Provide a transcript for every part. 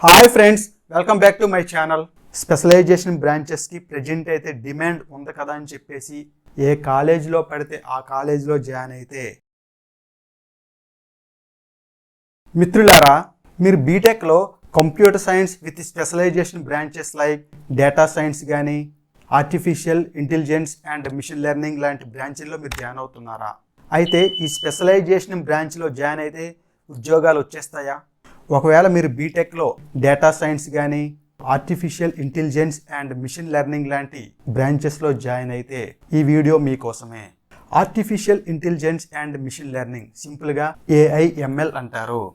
Hi friends welcome back to my channel specialization బ్రాంచెస్కి present అయితే demand ఉంది కదా అని చెప్పేసి ఏ కాలేజీలో పడితే ఆ కాలేజీలో జాయిన్ అయితే. మిత్రులారా మీరు బీటెక్లో computer science with specialization branches like data science కానీ artificial intelligence and machine learning లాంటి బ్రాంచ్ల్లో మీరు జాయిన్ అవుతున్నారా? అయితే ఈ స్పెషలైజేషన్ బ్రాంచ్లో జాయిన్ అయితే ఉద్యోగాలు వచ్చేస్తాయా? ఒకవేళ మీరు బీటెక్లో డేటా సైన్స్ కానీ artificial intelligence and machine learning లాంటి బ్రాంచెస్లో జాయిన్ అయితే ఈ వీడియో మీకోసమే. Artificial intelligence and machine learning సింపుల్గా ఏఐఎంఎల్ అంటారు.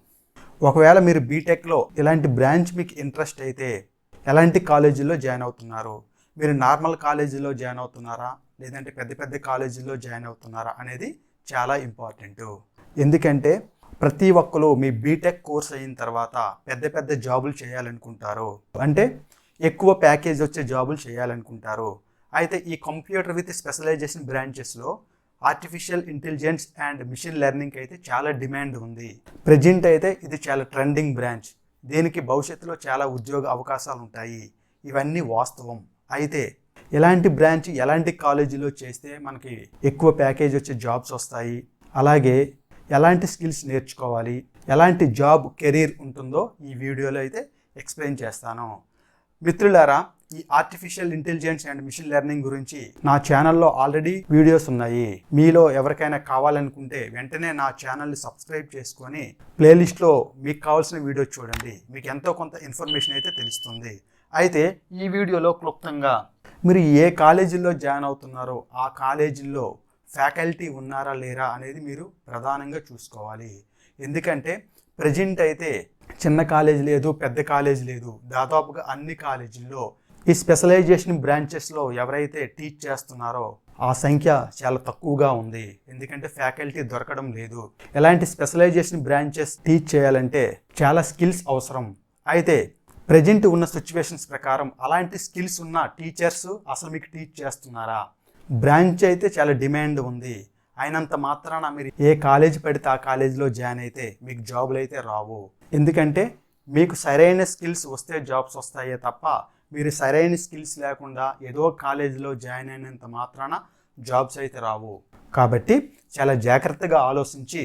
ఒకవేళ మీరు బీటెక్లో ఇలాంటి బ్రాంచ్ మీకు ఇంట్రెస్ట్ అయితే ఎలాంటి కాలేజీలో జాయిన్ అవుతున్నారు? మీరు నార్మల్ కాలేజీలో జాయిన్ అవుతున్నారా? లేదంటే పెద్ద పెద్ద కాలేజీలో జాయిన్ అవుతున్నారా అనేది చాలా ఇంపార్టెంట్ ఎందుకంటే ప్రతి ఒక్కరు మీ బీటెక్ కోర్స్ అయిన తర్వాత పెద్ద పెద్ద జాబులు చేయాలనుకుంటారు. అంటే ఎక్కువ ప్యాకేజ్ వచ్చే జాబులు చేయాలనుకుంటారు. అయితే ఈ computer with specialization బ్రాంచెస్లో artificial intelligence and machine learning అయితే చాలా డిమాండ్ ఉంది. ప్రజెంట్ అయితే ఇది చాలా ట్రెండింగ్ బ్రాంచ్. దీనికి భవిష్యత్తులో చాలా ఉద్యోగ అవకాశాలు ఉంటాయి. ఇవన్నీ వాస్తవం. అయితే ఎలాంటి బ్రాంచ్ ఎలాంటి కాలేజీలో చేస్తే మనకి ఎక్కువ ప్యాకేజ్ వచ్చే జాబ్స్ వస్తాయి? అలాగే ఎలాంటి స్కిల్స్ నేర్చుకోవాలి ఎలాంటి జాబ్ కెరీర్ ఉంటుందో ఈ వీడియోలో అయితే ఎక్స్ప్లెయిన్ చేస్తాను. మిత్రులారా ఈ artificial intelligence and machine learning గురించి నా ఛానల్లో ఆల్రెడీ వీడియోస్ ఉన్నాయి. మీలో ఎవరికైనా కావాలనుకుంటే వెంటనే నా ఛానల్ని సబ్స్క్రైబ్ చేసుకొని ప్లేలిస్ట్లో మీకు కావాల్సిన వీడియో చూడండి. మీకు ఎంతో కొంత ఇన్ఫర్మేషన్ అయితే తెలుస్తుంది. అయితే ఈ వీడియోలో క్లుప్తంగా మీరు ఏ కాలేజీలో జాయిన్ అవుతున్నారో ఆ కాలేజీల్లో ఫ్యాకల్టీ ఉన్నారా లేరా అనేది మీరు ప్రధానంగా చూసుకోవాలి. ఎందుకంటే ప్రజెంట్ అయితే చిన్న కాలేజ్ లేదు పెద్ద కాలేజ్ లేదు. దాదాపుగా అన్ని కాలేజీల్లో ఈ స్పెషలైజేషన్ బ్రాంచెస్లో ఎవరైతే టీచ్ చేస్తున్నారో ఆ సంఖ్య చాలా తక్కువగా ఉంది. ఎందుకంటే ఫ్యాకల్టీ దొరకడం లేదు. ఎలాంటి స్పెషలైజేషన్ బ్రాంచెస్ టీచ్ చేయాలంటే చాలా స్కిల్స్ అవసరం. అయితే ప్రజెంట్ ఉన్న సిచ్యువేషన్స్ ప్రకారం అలాంటి స్కిల్స్ ఉన్న టీచర్స్ అసలు మీకు టీచ్ చేస్తున్నారా? బ్రాంచ్ అయితే చాలా డిమాండ్ ఉంది. అయినంత మాత్రాన మీరు ఏ కాలేజ్ పడితే ఆ కాలేజీలో జాయిన్ అయితే మీకు జాబులు అయితే రావు. ఎందుకంటే మీకు సరైన స్కిల్స్ వస్తే జాబ్స్ వస్తాయే తప్ప మీరు సరైన స్కిల్స్ లేకుండా ఏదో కాలేజీలో జాయిన్ అయినంత మాత్రాన జాబ్స్ అయితే రావు. కాబట్టి చాలా జాగ్రత్తగా ఆలోచించి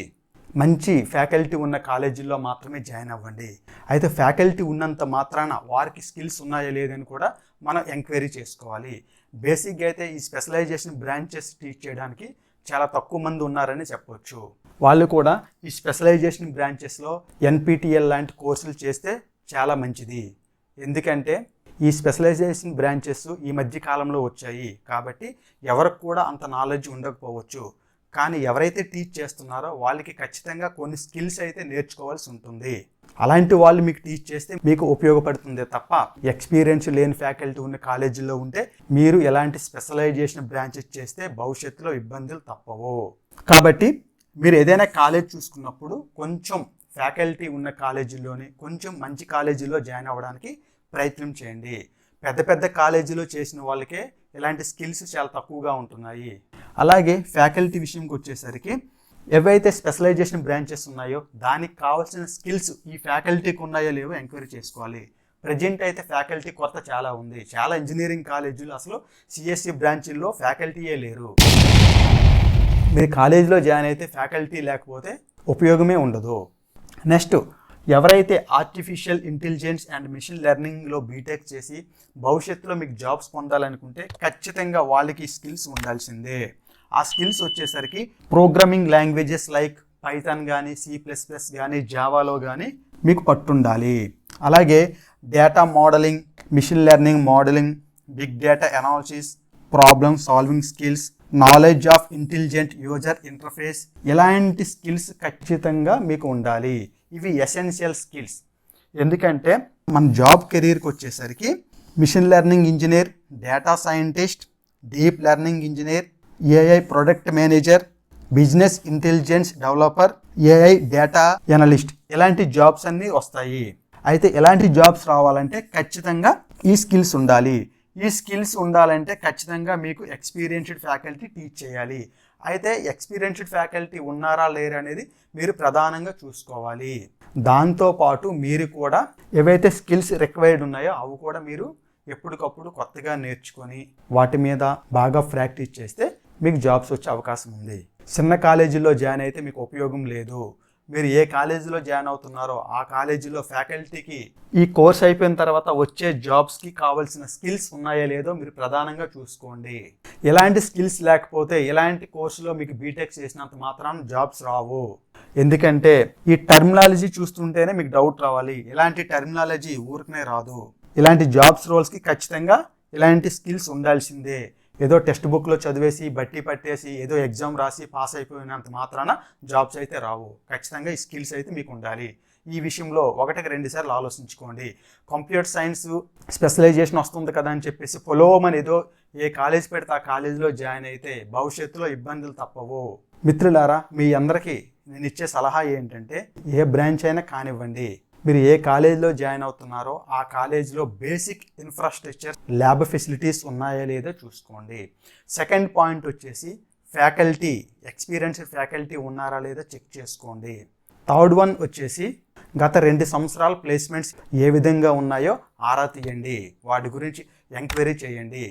మంచి ఫ్యాకల్టీ ఉన్న కాలేజీల్లో మాత్రమే జాయిన్ అవ్వండి. అయితే ఫ్యాకల్టీ ఉన్నంత మాత్రాన వారికి స్కిల్స్ ఉన్నాయో లేదని కూడా మనం ఎంక్వైరీ చేసుకోవాలి. బేసిక్గా అయితే ఈ స్పెషలైజేషన్ బ్రాంచెస్ టీచ్ చేయడానికి చాలా తక్కువ మంది ఉన్నారని చెప్పవచ్చు వాళ్ళు కూడా ఈ స్పెషలైజేషన్ బ్రాంచెస్లో ఎన్పిటిఎల్ లాంటి కోర్సులు చేస్తే చాలా మంచిది. ఎందుకంటే ఈ స్పెషలైజేషన్ బ్రాంచెస్ ఈ మధ్య కాలంలో వచ్చాయి కాబట్టి ఎవరికి కూడా అంత నాలెడ్జ్ ఉండకపోవచ్చు. కానీ ఎవరైతే టీచ్ చేస్తున్నారో వాళ్ళకి ఖచ్చితంగా కొన్ని స్కిల్స్ అయితే నేర్చుకోవాల్సి ఉంటుంది. అలాంటి వాళ్ళు మీకు టీచ్ చేస్తే మీకు ఉపయోగపడుతుంది తప్ప ఎక్స్పీరియన్స్ లేని ఫ్యాకల్టీ ఉన్న కాలేజీలో ఉంటే మీరు ఎలాంటి స్పెషలైజేషన్ బ్రాంచెస్ చేస్తే భవిష్యత్తులో ఇబ్బందులు తప్పవు. కాబట్టి మీరు ఏదైనా కాలేజ్ చూసుకున్నప్పుడు కొంచెం ఫ్యాకల్టీ ఉన్న కాలేజీలోనే కొంచెం మంచి కాలేజీలో జాయిన్ అవ్వడానికి ప్రయత్నం చేయండి. పెద్ద పెద్ద కాలేజీలో చేసిన వాళ్ళకే ఇలాంటి స్కిల్స్ చాలా తక్కువగా ఉంటున్నాయి. అలాగే ఫ్యాకల్టీ విషయంకి వచ్చేసరికి ఏవైతే స్పెషలైజేషన్ బ్రాంచెస్ ఉన్నాయో దానికి కావాల్సిన స్కిల్స్ ఈ ఫ్యాకల్టీకి ఉన్నాయో లేవో ఎంక్వైరీ చేసుకోవాలి. ప్రజెంట్ అయితే ఫ్యాకల్టీ కొరత చాలా ఉంది. చాలా ఇంజనీరింగ్ కాలేజీలు అసలు సిఎస్సి బ్రాంచీల్లో ఫ్యాకల్టీయే లేరు. మీరు కాలేజీలో జాయిన్ అయితే ఫ్యాకల్టీ లేకపోతే ఉపయోగమే ఉండదు. నెక్స్ట్ ఎవరైతే ఆర్టిఫిషియల్ ఇంటెలిజెన్స్ అండ్ మిషన్ లెర్నింగ్లో బీటెక్ చేసి భవిష్యత్తులో మీకు జాబ్స్ పొందాలనుకుంటే ఖచ్చితంగా వాళ్ళకి స్కిల్స్ ఉండాల్సిందే. ఆ స్కిల్స్ వచ్చేసరికి ప్రోగ్రామింగ్ లాంగ్వేజెస్ లైక్ పైథాన్ కానీ సి ప్లస్ ప్లస్ కానీ జావాలో కానీ మీకు పట్టుండాలి. అలాగే data modelling machine learning modelling big data analysis problem solving skills knowledge of intelligent user interface ఇలాంటి స్కిల్స్ ఖచ్చితంగా మీకు ఉండాలి. ఇవి ఎసెన్షియల్ స్కిల్స్ ఎందుకంటే మన జాబ్ కెరీర్కి వచ్చేసరికి machine learning engineer data scientist deep learning engineer AI product manager business intelligence developer AI data analyst ఇలాంటి జాబ్స్ అన్నీ వస్తాయి. అయితే ఇలాంటి జాబ్స్ రావాలంటే ఖచ్చితంగా ఈ స్కిల్స్ ఉండాలి. ఈ స్కిల్స్ ఉండాలంటే ఖచ్చితంగా మీకు ఎక్స్పీరియన్స్డ్ ఫ్యాకల్టీ టీచ్ చేయాలి. అయితే ఎక్స్పీరియన్స్డ్ ఫ్యాకల్టీ ఉన్నారా లేరా అనేది మీరు ప్రధానంగా చూసుకోవాలి. దాంతోపాటు మీరు కూడా ఏవైతే స్కిల్స్ రిక్వైర్డ్ ఉన్నాయో అవి కూడా మీరు ఎప్పటికప్పుడు కొత్తగా నేర్చుకొని వాటి మీద బాగా ప్రాక్టీస్ చేస్తే మీకు జాబ్స్ వచ్చే అవకాశం ఉంది. చిన్న కాలేజీలో జాయిన్ అయితే మీకు ఉపయోగం లేదు. మీరు ఏ కాలేజీలో జాయిన్ అవుతున్నారో ఆ కాలేజీలో ఫ్యాకల్టీకి ఈ కోర్స్ అయిపోయిన తర్వాత వచ్చే జాబ్స్కి కావాల్సిన స్కిల్స్ ఉన్నాయో లేదో మీరు ప్రధానంగా చూసుకోండి. ఎలాంటి స్కిల్స్ లేకపోతే ఎలాంటి కోర్సులో మీకు బీటెక్ చేసినంత మాత్రం జాబ్స్ రావు. ఎందుకంటే ఈ టర్మినాలజీ చూస్తుంటేనే మీకు డౌట్ రావాలి. ఇలాంటి టర్మినాలజీ ఊరికనే రాదు. ఇలాంటి జాబ్స్ రోల్స్కి ఖచ్చితంగా ఇలాంటి స్కిల్స్ ఉండాల్సిందే. ఏదో టెక్స్ట్ బుక్లో చదివేసి బట్టి పట్టేసి ఏదో ఎగ్జామ్ రాసి పాస్ అయిపోయినంత మాత్రాన జాబ్స్ అయితే రావు. ఖచ్చితంగా ఈ స్కిల్స్ అయితే మీకు ఉండాలి. ఈ విషయంలో ఒకటికి రెండు సార్లు ఆలోచించుకోండి. కంప్యూటర్ సైన్స్ స్పెషలైజేషన్ వస్తుంది కదా అని చెప్పేసి పొలోమని ఏదో ఏ కాలేజ్ పెడితే ఆ కాలేజీలో జాయిన్ అయితే భవిష్యత్తులో ఇబ్బందులు తప్పవు. మిత్రులారా మీ అందరికీ నేను ఇచ్చే సలహా ఏంటంటే ఏ బ్రాంచ్ అయినా కానివ్వండి. మీరు ఏ కాలేజీలో జాయిన్ అవుతున్నారో ఆ కాలేజీలో బేసిక్ ఇన్ఫ్రాస్ట్రక్చర్ ల్యాబ్ ఫెసిలిటీస్ ఉన్నాయా లేదో చూసుకోండి. సెకండ్ పాయింట్ వచ్చేసి ఫ్యాకల్టీ ఎక్స్పీరియన్స్డ్ ఫ్యాకల్టీ ఉన్నారా లేదో చెక్ చేసుకోండి. థర్డ్ వన్ వచ్చేసి గత రెండు సంవత్సరాల ప్లేస్మెంట్స్ ఏ విధంగా ఉన్నాయో ఆరా తీయండి. వాటి గురించి ఎంక్వైరీ చేయండి.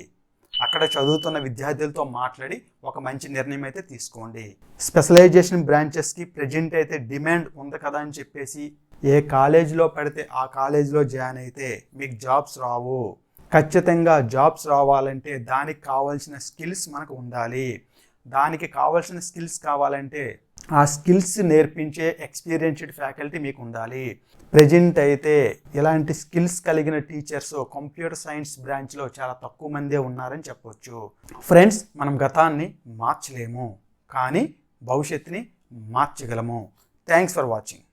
అక్కడ చదువుతున్న విద్యార్థులతో మాట్లాడి ఒక మంచి నిర్ణయం అయితే తీసుకోండి. స్పెషలైజేషన్ బ్రాంచెస్కి ప్రజెంట్ అయితే డిమాండ్ ఉంది కదా అని చెప్పేసి ఏ కాలేజీలో పడితే ఆ కాలేజీలో జాయిన్ అయితే మీకు జాబ్స్ రావు. ఖచ్చితంగా జాబ్స్ రావాలంటే దానికి కావాల్సిన స్కిల్స్ మనకు ఉండాలి. దానికి కావాల్సిన స్కిల్స్ కావాలంటే ఆ స్కిల్స్ నేర్పించే ఎక్స్పీరియన్స్డ్ ఫ్యాకల్టీ మీకు ఉండాలి. ప్రజెంట్ అయితే ఇలాంటి స్కిల్స్ కలిగిన టీచర్స్ కంప్యూటర్ సైన్స్ బ్రాంచ్లో చాలా తక్కువ మందే ఉన్నారని చెప్పొచ్చు. ఫ్రెండ్స్ మనం గతాన్ని మార్చలేము. కానీ భవిష్యత్తుని మార్చగలము. Thanks for watching.